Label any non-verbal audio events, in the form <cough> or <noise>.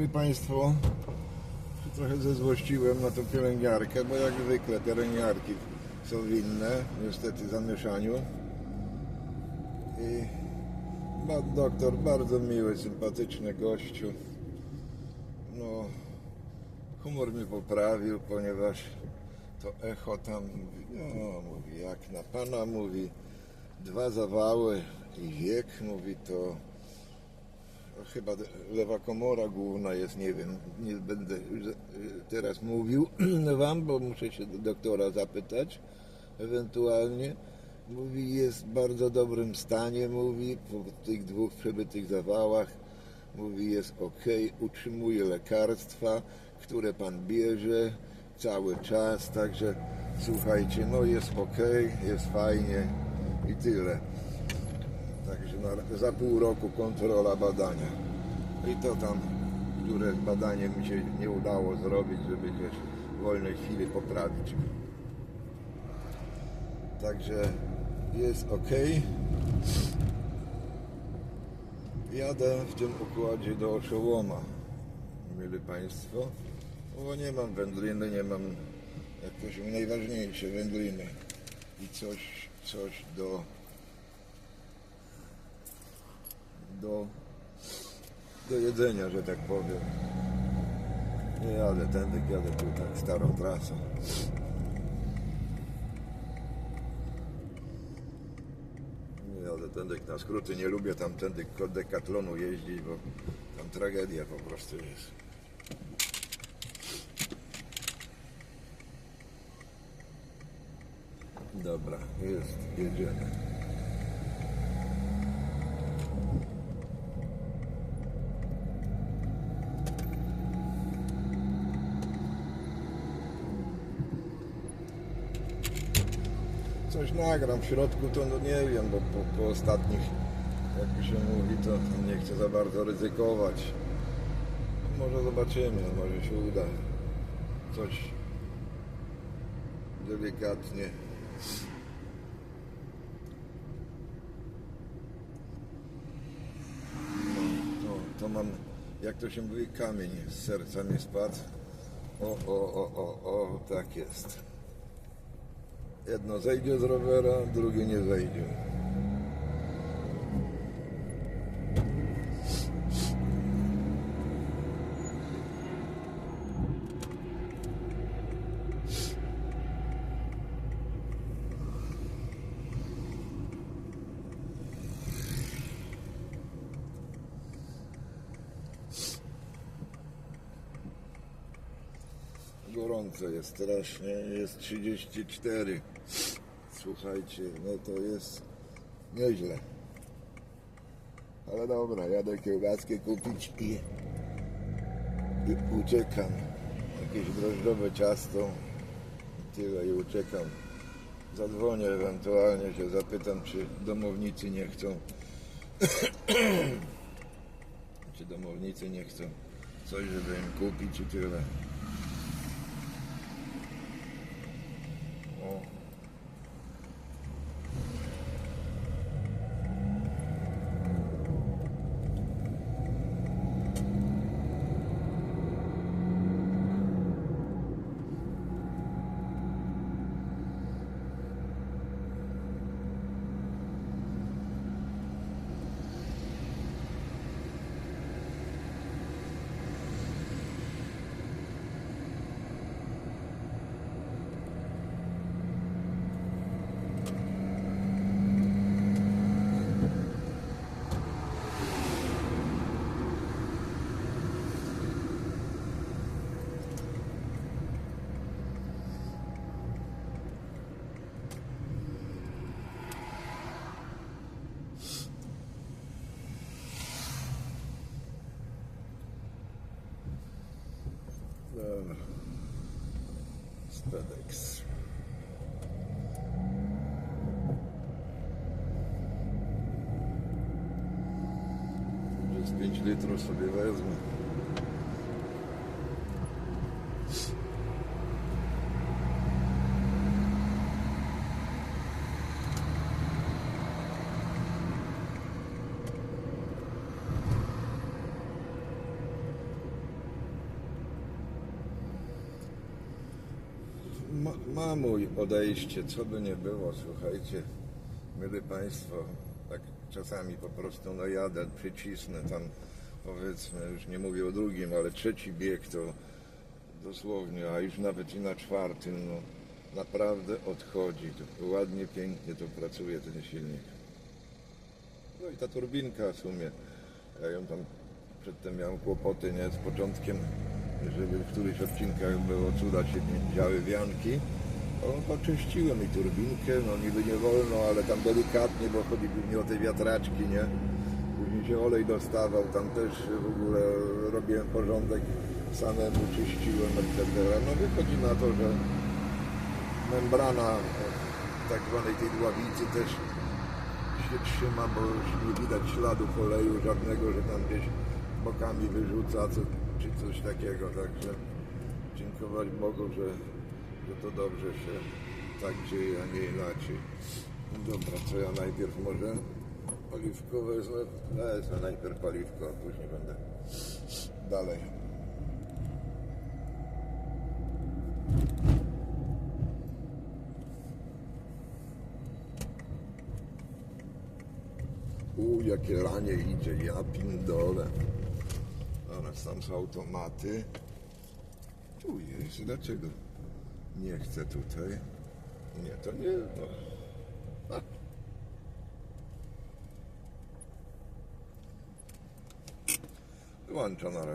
Mieli Państwo, trochę zezłościłem na tą pielęgniarkę, bo jak zwykle pielęgniarki są winne, niestety zamieszaniu. I pan doktor bardzo miły, sympatyczny gościu. No, humor mi poprawił, ponieważ to echo tam mówi, no mówi, jak na pana mówi, dwa zawały i wiek, mówi to chyba lewa komora główna jest, nie wiem, nie będę y, teraz mówił <clears throat> wam, bo muszę się do doktora zapytać ewentualnie. Mówi, jest w bardzo dobrym stanie, mówi, po tych dwóch przebytych zawałach. Mówi, jest ok, utrzymuje lekarstwa, które pan bierze cały czas, także słuchajcie, no jest ok, jest fajnie i tyle. Na, za pół roku kontrola badania. I to tam, które badanie mi się nie udało zrobić, żeby gdzieś w wolnej chwili poprawić. Także jest ok. Jadę w tym układzie do Oszołoma, mieli Państwo, bo nie mam wędliny, nie mam jakoś najważniejsze wędliny i coś, coś do do, do jedzenia, że tak powiem. Nie jadę tędy, jadę tu tak starą trasą. Nie jadę tędy na skróty, nie lubię tam tędy dekatlonu jeździć, bo tam tragedia po prostu jest. Dobra, jest, jedziemy. Coś nagram w środku, to no nie wiem, bo po, po ostatnich, jak się mówi, to nie chcę za bardzo ryzykować. Może zobaczymy, może się uda coś delikatnie. No, to, to mam, jak to się mówi, kamień z serca nie spadł. O, o, o, o, o, tak jest. Jedno zejdzie z rowera, drugie nie zejdzie. Gorąco jest strasznie, jest 34. Słuchajcie, no to jest nieźle. Ale dobra, jadę kiełbaskę kupić i, i uciekam. Jakieś drożdżowe ciasto. Tyle i uciekam. Zadzwonię ewentualnie się zapytam, czy domownicy nie chcą. <clears throat> czy domownicy nie chcą coś, żeby im kupić i tyle. O. Dobra. Spedex. Z 5 litrów sobie wezmę. Mamuj odejście, co by nie było, słuchajcie, mili Państwo, tak czasami po prostu no jadę, przycisnę tam, powiedzmy, już nie mówię o drugim, ale trzeci bieg to dosłownie, a już nawet i na czwartym, no naprawdę odchodzi, to ładnie, pięknie to pracuje ten silnik. No i ta turbinka w sumie, ja ją tam przedtem miałem kłopoty, nie, z początkiem, żeby w którychś odcinkach było cuda się działy wianki. Poczyściłem i turbinkę, no niby nie wolno, ale tam delikatnie, bo chodzi głównie o te wiatraczki, nie? Później się olej dostawał, tam też w ogóle robiłem porządek, samemu czyściłem, etc. No wychodzi na to, że membrana e, tak zwanej tej dławicy też się trzyma, bo już nie widać śladów oleju żadnego, że tam gdzieś bokami wyrzuca co, czy coś takiego, także dziękować Bogu, że, że to dobrze się tak dzieje, a nie inaczej. Dobra, co ja najpierw może paliwko wezmę? Wezmę najpierw paliwko, a później będę dalej. U, jakie ranie idzie, ja pindole. Teraz tam są automaty. Tu jest, dlaczego nie chcę tutaj? Nie, to nie, no. A. Wyłącza na razie.